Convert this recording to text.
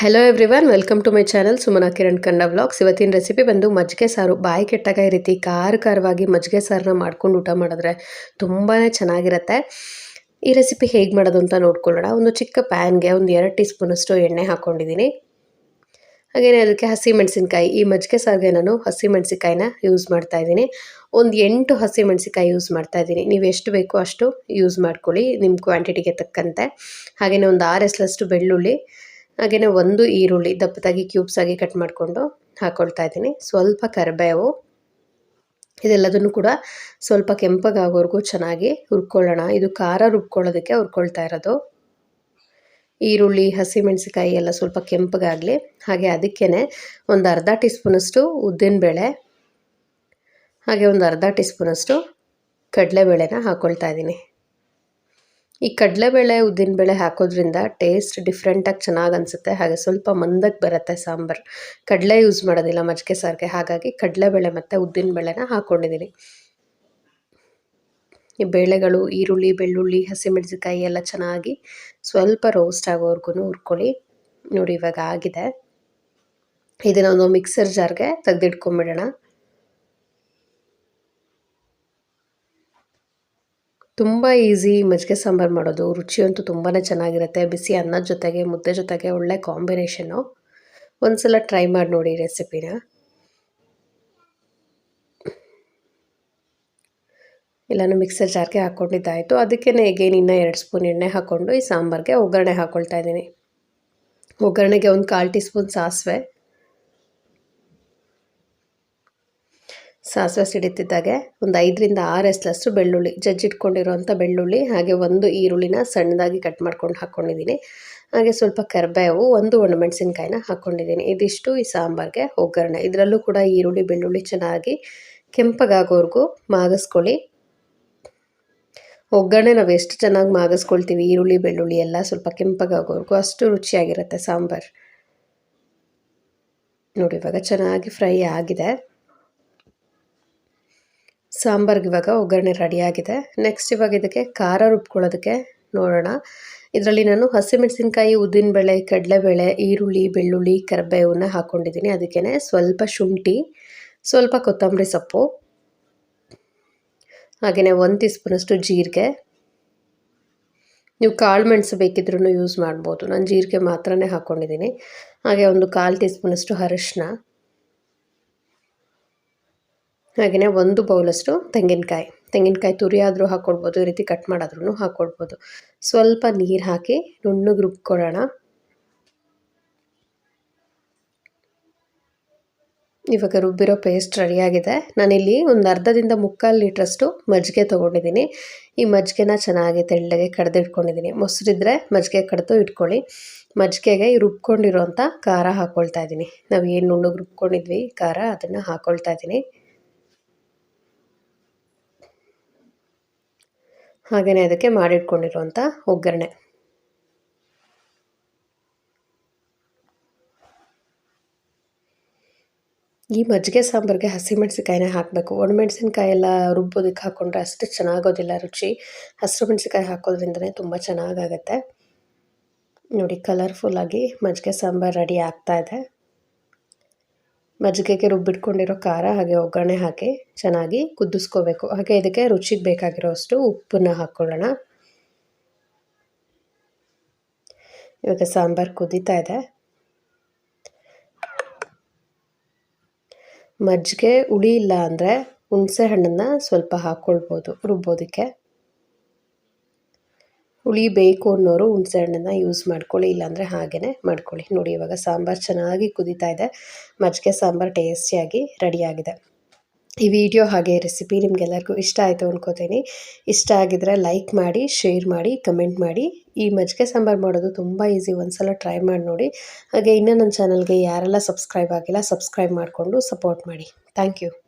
Hello everyone welcome to my channel Sumana Kiran Kannada vlogs ಇವತ್ತಿನ recipe ಬಂದು ಮಜ್ಜಿಗೆ ಸಾರು. ಬಾಯಿ ಕೆಟ್ಟಾಗ ಈ ರೀತಿ ಖಾರ ಖಾರವಾಗಿ ಮಜ್ಜಿಗೆ ಸಾರನ್ನ ಮಾಡ್ಕೊಂಡು ಊಟ ಮಾಡಿದ್ರೆ ತುಂಬಾ ಚೆನ್ನಾಗಿರುತ್ತೆ. ಈ ರೆಸಿಪಿ ಹೇಗೆ ಮಾಡೋದು ಅಂತ ನೋಡ್ಕೊಳ್ಳೋಣ. ಒಂದು ಚಿಕ್ಕ ಪ್ಯಾನ್ಗೆ ಒಂದು ಎರಡು ಟೀ ಸ್ಪೂನಷ್ಟು ಎಣ್ಣೆ ಹಾಕ್ಕೊಂಡಿದ್ದೀನಿ ಹಾಗೆಯೇ ಅದಕ್ಕೆ ಹಸಿ ಮೆಣಸಿನ್ಕಾಯಿ. ಈ ಮಜ್ಜಿಗೆ ಸಾರಿಗೆ ನಾನು ಹಸಿ ಮೆಣಸಿನ್ಕಾಯಿನ ಯೂಸ್ ಮಾಡ್ತಾ ಇದ್ದೀನಿ. ಒಂದು ಎಂಟು ಹಸಿ ಮೆಣಸಿನ್ಕಾಯಿ ಯೂಸ್ ಮಾಡ್ತಾ ಇದ್ದೀನಿ. ನೀವು ಎಷ್ಟು ಬೇಕೋ ಅಷ್ಟು ಯೂಸ್ ಮಾಡ್ಕೊಳ್ಳಿ. ನಿಮ್ಮ ಕ್ವಾಂಟಿಟಿಗೆ ತಕ್ಕಂತೆ. ಹಾಗೆಯೇ ಒಂದು ಆರು ಎಸ್ಲಷ್ಟು ಬೆಳ್ಳುಳ್ಳಿ ಹಾಗೆಯೇ ಒಂದು ಈರುಳ್ಳಿ ದಪ್ಪದಾಗಿ ಕ್ಯೂಬ್ಸ್ ಆಗಿ ಕಟ್ ಮಾಡಿಕೊಂಡು ಹಾಕ್ಕೊಳ್ತಾ ಇದ್ದೀನಿ. ಸ್ವಲ್ಪ ಕರಿಬೇವು, ಇದೆಲ್ಲದನ್ನು ಕೂಡ ಸ್ವಲ್ಪ ಕೆಂಪಗಾಗೋವರೆಗೂ ಚೆನ್ನಾಗಿ ಹುರ್ಕೊಳ್ಳೋಣ. ಇದು ಖಾರ ರುಬ್ಕೊಳ್ಳೋದಕ್ಕೆ ಹುರ್ಕೊಳ್ತಾ ಇರೋದು. ಈರುಳ್ಳಿ ಹಸಿಮೆಣಸಿಕಾಯಿ ಎಲ್ಲ ಸ್ವಲ್ಪ ಕೆಂಪಗಾಗಲಿ, ಹಾಗೆ ಅದಕ್ಕೇ ಒಂದು ಅರ್ಧ ಟೀ ಸ್ಪೂನಷ್ಟು ಉದ್ದಿನಬೇಳೆ, ಹಾಗೆ ಒಂದು ಅರ್ಧ ಟೀ ಸ್ಪೂನಷ್ಟು ಕಡಲೆಬೇಳೆನ ಹಾಕ್ಕೊಳ್ತಾ ಇದ್ದೀನಿ. ಈ ಕಡಲೆಬೇಳೆ ಉದ್ದಿನಬೇಳೆ ಹಾಕೋದ್ರಿಂದ ಟೇಸ್ಟ್ ಡಿಫ್ರೆಂಟಾಗಿ ಚೆನ್ನಾಗಿ ಅನಿಸುತ್ತೆ. ಹಾಗೆ ಸ್ವಲ್ಪ ಮಂದಕ್ಕೆ ಬರುತ್ತೆ ಸಾಂಬಾರು. ಕಡಲೆ ಯೂಸ್ ಮಾಡೋದಿಲ್ಲ ಮಜ್ಜಿಗೆ, ಸಾರಿಗೆ. ಹಾಗಾಗಿ ಕಡಲೆಬೇಳೆ ಮತ್ತು ಉದ್ದಿನಬೇಳೆನ ಹಾಕ್ಕೊಂಡಿದ್ದೀನಿ ಈ ಬೇಳೆಗಳು, ಈರುಳ್ಳಿ, ಬೆಳ್ಳುಳ್ಳಿ ಹಸಿಮೆಣಸಿಕಾಯಿ ಎಲ್ಲ ಚೆನ್ನಾಗಿ ಸ್ವಲ್ಪ ರೋಸ್ಟ್ ಆಗೋವರೆಗೂ ಹುರ್ಕೊಳ್ಳಿ. ನೋಡಿ ಇವಾಗ ಆಗಿದೆ. ಇದನ್ನೊಂದು ಮಿಕ್ಸರ್ ಜಾರ್ಗೆ ತೆಗೆದಿಟ್ಕೊಂಬಿಡೋಣ. ತುಂಬ ಈಸಿ ಮಜ್ಜಿಗೆ ಸಾಂಬಾರು ಮಾಡೋದು. ರುಚಿಯಂತೂ ತುಂಬಾ ಚೆನ್ನಾಗಿರುತ್ತೆ. ಬಿಸಿ ಅನ್ನದ ಜೊತೆಗೆ, ಮುದ್ದೆ ಜೊತೆಗೆ ಒಳ್ಳೆ ಕಾಂಬಿನೇಷನ್ನು ಒಂದ್ಸಲ ಟ್ರೈ ಮಾಡಿ ನೋಡಿ ರೆಸಿಪಿನ ಎಲ್ಲನೂ ಮಿಕ್ಸರ್ ಜಾರ್ಗೆ ಹಾಕ್ಕೊಂಡಿದ್ದಾಯಿತು ಅದಕ್ಕೇ ಎಗೇನ್ ಇನ್ನೂ ಎರಡು ಸ್ಪೂನ್ ಎಣ್ಣೆ ಹಾಕ್ಕೊಂಡು ಈ ಸಾಂಬಾರಿಗೆ ಒಗ್ಗರಣೆ ಹಾಕ್ಕೊಳ್ತಾ ಇದ್ದೀನಿ. ಒಗ್ಗರಣೆಗೆ ಒಂದು ಕಾಲು ಟೀ ಸ್ಪೂನ್ ಸಾಸಿವೆ. ಸಾಸಿವೆ ಸಿಡಿತಿದ್ದಾಗೆ ಒಂದು ಐದರಿಂದ ಆರು ಎಸ್ಲಷ್ಟು ಬೆಳ್ಳುಳ್ಳಿ ಜಜ್ಜಿಟ್ಕೊಂಡಿರೋಂಥ ಬೆಳ್ಳುಳ್ಳಿ, ಹಾಗೆ ಒಂದು ಈರುಳ್ಳಿನ ಸಣ್ಣದಾಗಿ ಕಟ್ ಮಾಡ್ಕೊಂಡು ಹಾಕ್ಕೊಂಡಿದ್ದೀನಿ ಹಾಗೆ ಸ್ವಲ್ಪ ಕರಿಬೇವು, ಒಂದು ಒಣಮೆಣಸಿನ್ಕಾಯಿನ ಹಾಕ್ಕೊಂಡಿದ್ದೀನಿ ಇದಿಷ್ಟು ಈ ಸಾಂಬಾರಿಗೆ ಒಗ್ಗರಣೆ. ಇದರಲ್ಲೂ ಕೂಡ ಈರುಳ್ಳಿ, ಬೆಳ್ಳುಳ್ಳಿ ಚೆನ್ನಾಗಿ ಕೆಂಪಗಾಗೋವರೆಗೂ ಮಾಗಿಸ್ಕೊಳ್ಳಿ. ಒಗ್ಗರಣೆ ನಾವು ಎಷ್ಟು ಚೆನ್ನಾಗಿ ಮಾಗಿಸ್ಕೊಳ್ತೀವಿ, ಈರುಳ್ಳಿ, ಬೆಳ್ಳುಳ್ಳಿ ಎಲ್ಲ ಸ್ವಲ್ಪ ಕೆಂಪಗಾಗೋವರೆಗೂ ಅಷ್ಟು ರುಚಿಯಾಗಿರುತ್ತೆ ಸಾಂಬಾರು. ನೋಡಿ, ಇವಾಗ ಚೆನ್ನಾಗಿ ಫ್ರೈ ಆಗಿದೆ. ಸಾಂಬಾರ್ಗೆ ಇವಾಗ ಒಗ್ಗರಣೆ ರೆಡಿಯಾಗಿದೆ ನೆಕ್ಸ್ಟ್ ಇವಾಗ ಇದಕ್ಕೆ ಖಾರ ರುಬ್ಕೊಳ್ಳೋದಕ್ಕೆ ನೋಡೋಣ. ಇದರಲ್ಲಿ ನಾನು ಹಸಿಮೆಣಸಿನ್ಕಾಯಿ, ಉದ್ದಿನಬೇಳೆ, ಕಡಲೆಬೇಳೆ, ಈರುಳ್ಳಿ, ಬೆಳ್ಳುಳ್ಳಿ, ಕರಿಬೇವನ್ನ ಹಾಕ್ಕೊಂಡಿದ್ದೀನಿ ಅದಕ್ಕೇ ಸ್ವಲ್ಪ ಶುಂಠಿ, ಸ್ವಲ್ಪ ಕೊತ್ತಂಬರಿ ಸೊಪ್ಪು ಹಾಗೆಯೇ ಒಂದು ಟೀ ಸ್ಪೂನಷ್ಟು ಜೀರಿಗೆ. ನೀವು ಕಾಳು ಮೆಣಸು ಬೇಕಿದ್ರೂ ಯೂಸ್ ಮಾಡ್ಬೋದು. ನಾನು ಜೀರಿಗೆ ಮಾತ್ರನೇ ಹಾಕ್ಕೊಂಡಿದ್ದೀನಿ ಹಾಗೆ ಒಂದು ಕಾಲು ಟೀ ಸ್ಪೂನಷ್ಟು ಅರಿಶಿನ. ಹಾಗೆಯೇ ಒಂದು ಬೌಲಷ್ಟು ತೆಂಗಿನಕಾಯಿ. ತೆಂಗಿನಕಾಯಿ ತುರಿಯಾದರೂ ಹಾಕ್ಕೊಡ್ಬೋದು ಈ ರೀತಿ ಕಟ್ ಮಾಡಾದ್ರೂ ಹಾಕ್ಕೊಡ್ಬೋದು ಸ್ವಲ್ಪ ನೀರು ಹಾಕಿ ನುಣ್ಣಗೆ ರುಬ್ಕೊಳ್ಳೋಣ. ಇವಾಗ ರುಬ್ಬಿರೋ ಪೇಸ್ಟ್ ರೆಡಿಯಾಗಿದೆ ನಾನಿಲ್ಲಿ ಒಂದು ಅರ್ಧದಿಂದ ಮುಕ್ಕಾಲು ಲೀಟ್ರಷ್ಟು ಮಜ್ಜಿಗೆ ತೊಗೊಂಡಿದ್ದೀನಿ. ಈ ಮಜ್ಜಿಗೆನ ಚೆನ್ನಾಗಿ ತೆಳ್ಳಗೆ ಕಡ್ದು ಇಟ್ಕೊಂಡಿದ್ದೀನಿ ಮೊಸರಿದ್ರೆ ಮಜ್ಜಿಗೆ ಕಡ್ದು ಇಟ್ಕೊಳ್ಳಿ. ಮಜ್ಜಿಗೆಗೆ ರುಬ್ಕೊಂಡಿರೋಂಥ ಖಾರ ಹಾಕ್ಕೊಳ್ತಾ ಇದ್ದೀನಿ. ನಾವು ಏನು ನುಣ್ಣಗೆ ರುಬ್ಕೊಂಡಿದ್ವಿ ಖಾರ, ಅದನ್ನು ಹಾಕ್ಕೊಳ್ತಾ ಇದ್ದೀನಿ. ಹಾಗೆಯೇ ಅದಕ್ಕೆ ಮಾಡಿಟ್ಕೊಂಡಿರುವಂಥ ಒಗ್ಗರಣೆ. ಈ ಮಜ್ಜಿಗೆ ಸಾಂಬಾರಿಗೆ ಹಸಿಮೆಣ್ಸಿಕಾಯಿನೇ ಹಾಕಬೇಕು. ಒಣಮೆಣ್ಸಿನ್ಕಾಯಿ ಎಲ್ಲ ರುಬ್ಬೋದಕ್ಕೆ ಹಾಕ್ಕೊಂಡ್ರೆ ಅಷ್ಟು ಚೆನ್ನಾಗೋದಿಲ್ಲ ರುಚಿ. ಹಸಿರು ಮೆಣಸಿನಕಾಯಿ ಹಾಕೋದ್ರಿಂದನೇ ತುಂಬ ಚೆನ್ನಾಗಾಗತ್ತೆ. ನೋಡಿ ಕಲರ್ಫುಲ್ಲಾಗಿ ಮಜ್ಜಿಗೆ ಸಾಂಬಾರು ರೆಡಿ ಆಗ್ತಾಯಿದೆ ಮಜ್ಜಿಗೆಗೆ ರುಬ್ಬಿಟ್ಕೊಂಡಿರೋ ಖಾರ ಹಾಗೆ ಒಗ್ಗರಣೆ ಹಾಕಿ ಚೆನ್ನಾಗಿ ಕುದಿಸ್ಕೋಬೇಕು. ಹಾಗೆ ಇದಕ್ಕೆ ರುಚಿಗೆ ಬೇಕಾಗಿರೋ ಅಷ್ಟು ಉಪ್ಪನ್ನ ಹಾಕ್ಕೊಳ್ಳೋಣ ಇವಾಗ ಸಾಂಬಾರು ಕುದೀತಾ ಇದೆ. ಮಜ್ಜಿಗೆ ಹುಳಿ ಇಲ್ಲ ಅಂದರೆ ಹುಣಸೆ ಹಣ್ಣನ್ನು ಸ್ವಲ್ಪ ಹಾಕ್ಕೊಳ್ಬೋದು ರುಬ್ಬೋದಕ್ಕೆ ಹುಳಿ ಬೇಕು ಅನ್ನೋರು ಹುಣಸೆ ಹಣ್ಣನ್ನು ಯೂಸ್ ಮಾಡ್ಕೊಳ್ಳಿ, ಇಲ್ಲಾಂದರೆ ಹಾಗೇ ಮಾಡ್ಕೊಳ್ಳಿ. ನೋಡಿ, ಇವಾಗ ಸಾಂಬಾರು ಚೆನ್ನಾಗಿ ಕುದೀತಾ ಇದೆ. ಮಜ್ಜಿಗೆ, ಸಾಂಬಾರು ಟೇಸ್ಟಿಯಾಗಿ ರೆಡಿಯಾಗಿದೆ ಈ ವಿಡಿಯೋ ಹಾಗೆ ರೆಸಿಪಿ ನಿಮಗೆಲ್ಲರಿಗೂ ಇಷ್ಟ ಆಯಿತು ಅಂದ್ಕೋತೀನಿ ಇಷ್ಟ ಆಗಿದ್ರೆ ಲೈಕ್ ಮಾಡಿ ಶೇರ್ ಮಾಡಿ ಕಮೆಂಟ್ ಮಾಡಿ. ಈ ಮಜ್ಜಿಗೆ, ಸಾಂಬಾರು ಮಾಡೋದು ತುಂಬ ಈಸಿ ಒಂದ್ಸಲ ಟ್ರೈ ಮಾಡಿ ನೋಡಿ. ಹಾಗೆ ಇನ್ನೂ ನನ್ನ ಚಾನಲ್ಗೆ ಯಾರೆಲ್ಲ ಸಬ್ಸ್ಕ್ರೈಬ್ ಆಗಿಲ್ಲ ಸಬ್ಸ್ಕ್ರೈಬ್ ಮಾಡಿಕೊಂಡು ಸಪೋರ್ಟ್ ಮಾಡಿ. Thank you